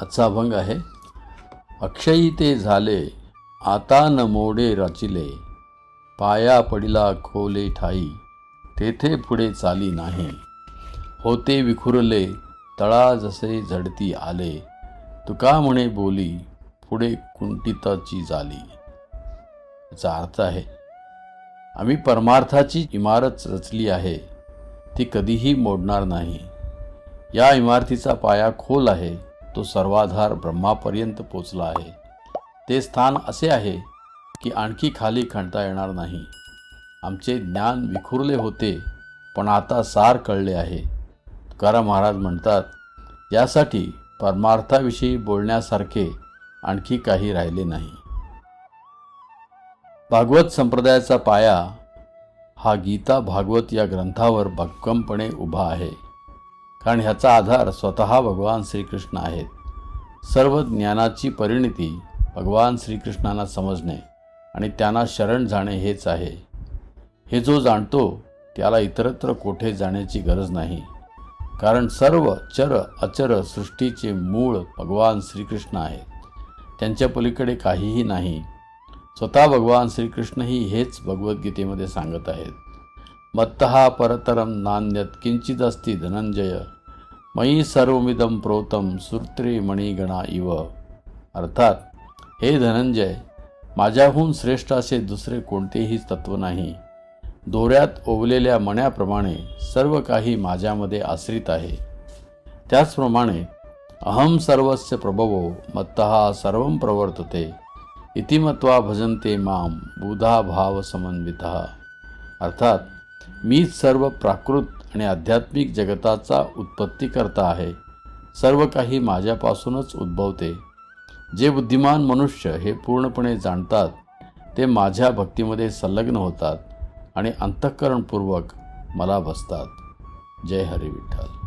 आजचा अभंग आहे अक्षयी ते झाले आता न मोडे रचिले पाया पडिला खोले ठाई तेथे पुढे चाली नाही होते विखुरले तळा जसे झडती आले तुका म्हणे बोली पुढे कुंटिताची झाली याचा अर्थ आहे आम्ही परमार्थाची इमारत रचली आहे ती कधीही मोडणार नाही. या इमारतीचा पाया खोल आहे तो सर्वाधार ब्रह्मापर्यंत पोचला आहे. ते स्थान असे आहे की आणखी खाली खणता येणार नाही. आमचे ज्ञान विखुरले होते पण आता सार कळले आहे. तुकाराम महाराज म्हणतात यासाठी परमार्थाविषयी बोलण्यासारखे आणखी काही राहिले नाही. भागवत संप्रदायाचा पाया हा गीता भागवत या ग्रंथावर भक्कमपणे उभा आहे. कारण ह्याचा आधार स्वतः भगवान श्रीकृष्ण आहेत. सर्व ज्ञानाची परिणिती भगवान श्रीकृष्णांना समजणे आणि त्यांना शरण जाणे हेच आहे. हे जो जाणतो त्याला इतरत्र कोठे जाण्याची गरज नाही. कारण सर्व चर अचर सृष्टीचे मूळ भगवान श्रीकृष्ण आहेत. त्यांच्या पलीकडे काहीही नाही. स्वतः भगवान श्रीकृष्णही हेच भगवद्गीतेमध्ये सांगत आहेत. मत्तहा परतरं नान्यत् किञ्चिदस्ति धनञ्जय। मयी सर्वमिदं प्रोतं सूत्रे मणिगणा इव। अर्थात हे धनंजय माझ्याहून श्रेष्ठ असे दुसरे कोणतेही तत्व नाही। दोऱ्यात ओवलेल्या मण्याप्रमाणे सर्व काही माझ्यामध्ये आश्रित आहे। त्याचप्रमाणे अहम सर्वस्य प्रभवो मत्तहा सर्वं प्रवर्तते। इतिमत्वा भजन्ते माम बुधा भाव समन्वित अर्थात मीच सर्व प्राकृत आणि आध्यात्मिक जगताचा उत्पत्तीकर्ता आहे. सर्व काही माझ्यापासूनच उद्भवते. जे बुद्धिमान मनुष्य हे पूर्णपणे जाणतात ते माझ्या भक्तीमध्ये संलग्न होतात आणि अंतःकरणपूर्वक मला बसतात. जय हरी विठ्ठल.